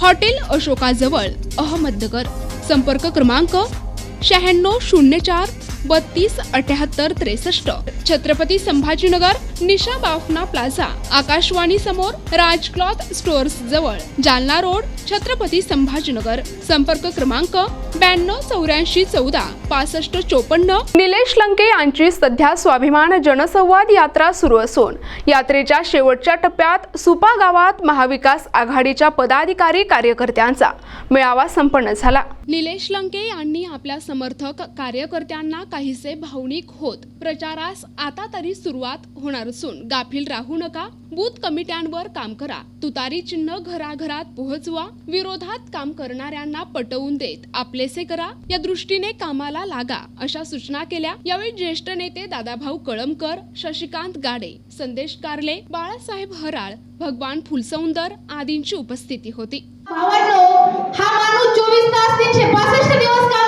Hotel अशोकाजवळ अहमदनगर. संपर्क क्रमांक शहाण्णव शून्य चार बत्तीस अठ्याहत्तर त्रेसष्ट. छत्रपती संभाजीनगर निशा बाफना प्लाझा. आकाशवाणी समोर राज क्लॉथ स्टोअर्स जवळ. जालना रोड छत्रपती संभाजीनगर. संपर्क क्रमांक ब्याण्णव चौऱ्याऐंशी चौदा पासष्ट चोपन्न. निलेश लंके यांची सध्या स्वाभिमान जनसंवाद यात्रा सुरू असून यात्रेच्या शेवटच्या टप्प्यात सुपा गावात महाविकास आघाडीच्या पदाधिकारी कार्यकर्त्यांचा मेळावा संपन्न झाला. निलेश लंके यांनी आपल्या समर्थक कार्यकर्त्यांना काहीसे भावनिक होत. प्रचारास आता तरी सुरुवात होणार असून गाफील राहू नका बूथ कमिट्यांवर काम करा. तुतारी चिन्ह घराघरात पोहोचवा विरोधात काम करणाऱ्यांना पटवून देत आपलेसे करा. या दृष्टीने कामाला लागा अशा सूचना केल्या. यावेळी ज्येष्ठ नेते दादाभाऊ कळमकर शशिकांत गाडे संदेश कारले बाळासाहेब हराळ भगवान फुलसौंदर आदींची उपस्थिती होती. हा माणूस चोवीस तास तीनशे पासष्ट दिवस काम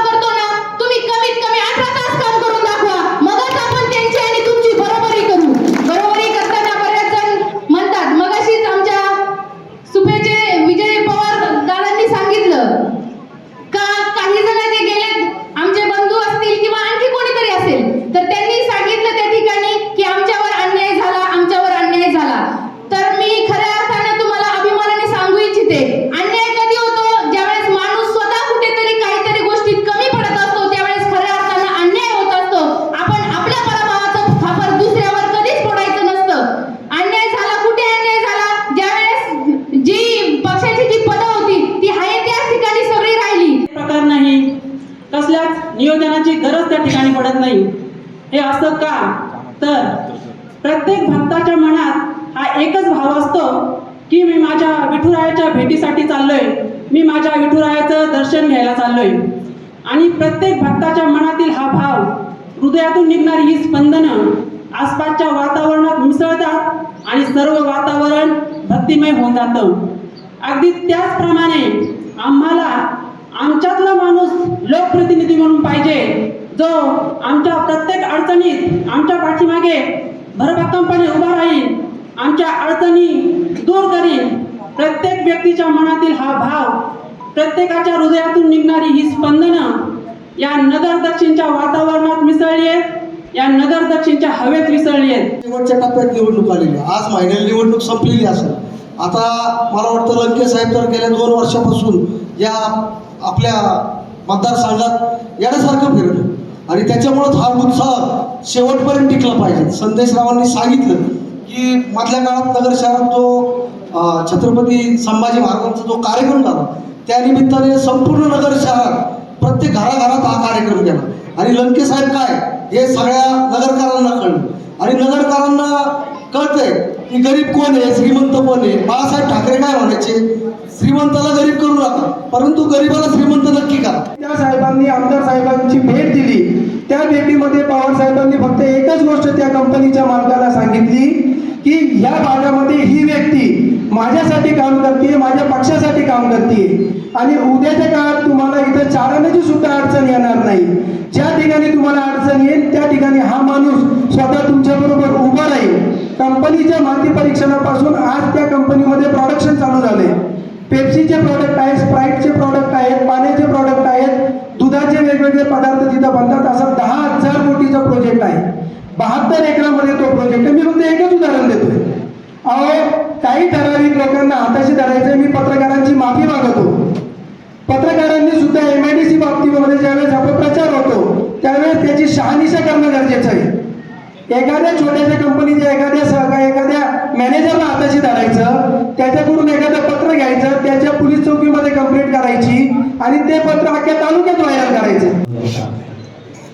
तर प्रत्येक भक्ताच्या मनात हा एकच भाव असतो की मी माझ्या विठुरायाच्या भेटीसाठी चाललोय. मी माझ्या विठुरायाचं दर्शन घ्यायला चाललोय. आणि प्रत्येक भक्ताच्या मनातील हा भाव हृदयातून निघणारी ही स्पंदनं आसपासच्या वातावरणात मिसळतात आणि सर्व वातावरण भक्तिमय होऊन जातं. अगदी त्याचप्रमाणे आम्हाला आमच्यातला माणूस लोकप्रतिनिधी म्हणून पाहिजे जो आमच्या प्रत्येक अडचणीत आमच्या मागे भरभक्कमपणे उभा राहील. आमच्या अडचणी दूर करील. प्रत्येक व्यक्तीच्या मनातील हा भाव प्रत्येकाच्या हृदयातून निघणारी ही स्पंदनं या नगर दक्षिणच्या वातावरणात मिसळली आहेत या नगर दक्षिणच्या हवेत मिसळली आहेत शेवटच्या टप्प्यात निवडणूक आलेली आज महिन्याला निवडणूक संपलेली असेल आता मला वाटतं लंके साहेब तर गेल्या दोन वर्षापासून या आपल्या मतदारसंघात येण्यासारखं फिरलं आणि त्याच्यामुळंच हा उत्साह शेवटपर्यंत टिकला पाहिजे. संदेशरावांनी सांगितलं की मधल्या काळात नगर शहरात जो छत्रपती संभाजी महाराजांचा जो कार्यक्रम झाला त्यानिमित्ताने संपूर्ण नगर शहरात प्रत्येक घराघरात हा कार्यक्रम केला. आणि लंके साहेब काय? हे सगळ्या नगरकारांना कळलं. आणि नगरकारांना कळतंय की गरीब कोण आहे? श्रीमंत कोण आहे? बाळासाहेब ठाकरे काय म्हणायचे? श्रीमंताला गरीब करू नका. परंतु गरीबाला श्रीमंत नक्की करा. त्या साहेबांनी आमदार साहेबांची भेट दिली. त्या भेटीमध्ये पवार साहेबांनी फक्त एकच गोष्ट त्या कंपनीच्या मालकाला सांगितली की ह्या भागामध्ये ही व्यक्ती माझ्यासाठी काम करते माझ्या पक्षासाठी काम करते आणि उद्याच्या काळात तुम्हाला इथं चालण्याची सुद्धा अडचण येणार नाही. ज्या ठिकाणी तुम्हाला अडचण येईल त्या ठिकाणी हा माणूस स्वतः तुमच्याबरोबर पेप्सीच्या माती परीक्षणापासून आज त्या कंपनीमध्ये प्रोडक्शन चालू झाले पेप्सीचे प्रॉडक्ट आहेत स्प्राईटचे प्रॉडक्ट आहेत पाण्याचे प्रॉडक्ट आहेत दुधाचे वेगवेगळे पदार्थ तिथं बनतात. असा दहा हजार कोटीचा प्रोजेक्ट आहे. बहात्तर एकरामध्ये तो प्रोजेक्ट आहे. मी फक्त एकच उदाहरण देतोय. अहो काही ठराविक लोकांना हाताशी धरायचं मी पत्रकारांची माफी मागतो. पत्रकारांनी सुद्धा एम आय डी सी बाबतीमध्ये ज्यावेळेस आपण प्रचार होतो त्यावेळेस त्याची शहानिशा करणं गरजेचं आहे एखाद्या छोट्याशा कंपनीच्या एखाद्या सहकार एखाद्या मॅनेजरला हाताशी धरायचं त्याच्याकडून एखादं पत्र घ्यायचं त्याच्या पोलीस चौकीमध्ये कंप्लेंट करायची आणि ते पत्र अख्ख्या तालुक्यात व्हायरल करायचं.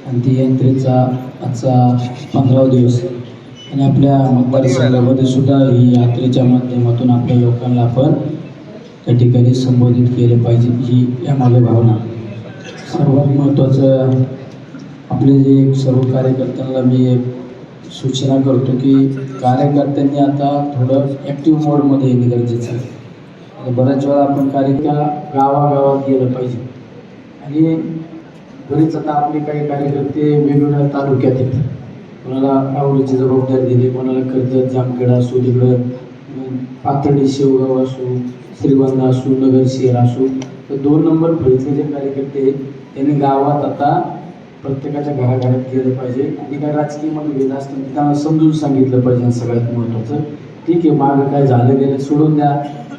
आणि ती यात्रेचा आजचा पंधरावा दिवस. आणि आपल्या मतदारसंघामध्ये सुद्धा ही यात्रेच्या माध्यमातून आपल्या लोकांना आपण त्या ठिकाणी संबोधित केलं पाहिजे ही आम्हाला भावना सर्वात महत्त्वाचं आपले जे सर्व कार्यकर्त्यांना मी एक सूचना करतो की कार्यकर्त्यांनी आता थोडं ॲक्टिव्ह मोडमध्ये येणे गरजेचं आहे. आणि बऱ्याच वेळा आपण कार्यकर्ता गावागावात गेलं पाहिजे. आणि बरेच आता आपले काही कार्यकर्ते वेगवेगळ्या तालुक्यात आहेत. कोणाला आवडीची जबाबदारी दिली कोणाला कर्जत जामखेड असू तिकडं पातळी शेवगाव असू श्रीगोंदा असू नगर शहर असू तर दोन नंबर फळीतले जे कार्यकर्ते आहेत, त्यांनी गावात आता प्रत्येकाच्या घराघरात गेलं पाहिजे. आणि काय राजकीय मतभेद असतील त्यांना समजून सांगितलं पाहिजे सगळ्यात महत्त्वाचं. ठीक आहे मागं काय झालं गेलं सोडून द्या.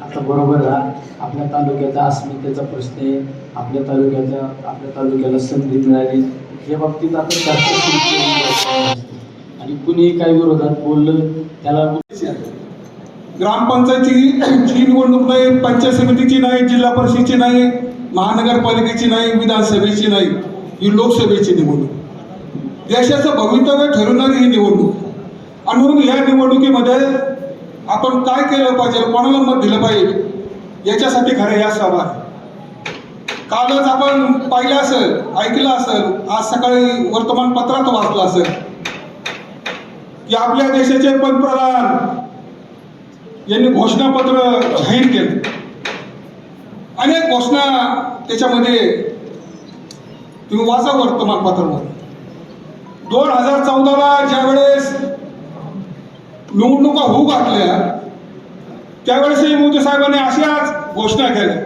आता बरोबर राहा. आपल्या तालुक्याचा अस्मितेचा प्रश्न आहे. आपल्या तालुक्याच्या आपल्या तालुक्याला संधी मिळाली. या बाबतीत आपण जास्त आणि कुणीही काही विरोधात बोललं त्याला ग्रामपंचायतीची निवडणूक नाही पंचायत समितीची नाही जिल्हा परिषदेची नाही महानगरपालिकेची नाही विधानसभेची नाही. ही लोकसभेची निवडणूक. देशाचं भवितव्य ठरवणारी ही निवडणूक. आणि म्हणून या निवडणुकीमध्ये आपण काय केलं पाहिजे कोणाला मत दिलं पाहिजे याच्यासाठी खरं या सभा आहे. कालच आपण पाहिलं असेल ऐकलं असेल आज सकाळी वर्तमानपत्रात वाचलं असेल की आपल्या देशाचे पंतप्रधान यांनी घोषणापत्र जाहीर केलं. अनेक घोषणा त्याच्यामध्ये तुम्ही वाचा वर्तमानपत्रामध्ये दोन हजार चौदाला ज्यावेळेस निवडणुका होऊ घातल्या त्यावेळेसही मोदी साहेबांनी अशाच घोषणा केल्या.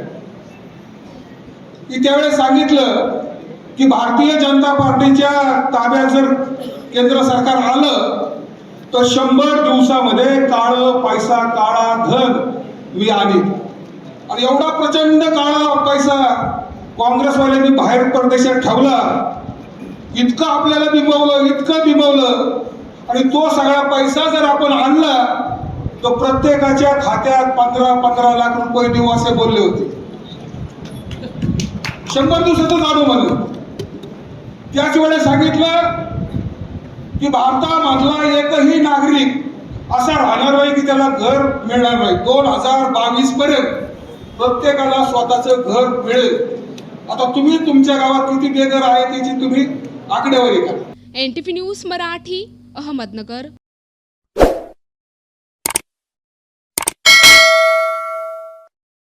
की त्यावेळेस सांगितलं की भारतीय जनता पार्टीच्या ताब्यात जर केंद्र सरकार आलं तर शंभर दिवसामध्ये काळ पैसा काळा धन मी आणीन आणि एवढा प्रचंड काळा पैसा काँग्रेसवाल्यांनी बाहेर परदेशात ठेवला. इतकं आपल्याला बिंबवलं इतकं बिंबवलं. आणि तो सगळा पैसा जर आपण आणला तर प्रत्येकाच्या खात्यात पंधरा पंधरा लाख रुपये देऊ असे बोलले होते. शंभर दिवसातच आणू म्हणलं. त्याच वेळेस सांगितलं की भारतामधला एकही नागरिक असा राहणार नाही की त्याला घर मिळणार नाही. दोन हजार बावीस पर्यंत प्रत्येकाला स्वतःचं घर मिळेल. आता तुम्ही तुमच्या गावात किती बेघर आहे त्याची तुम्ही आकडेवारी करा N T news Marathi Ahmednagar.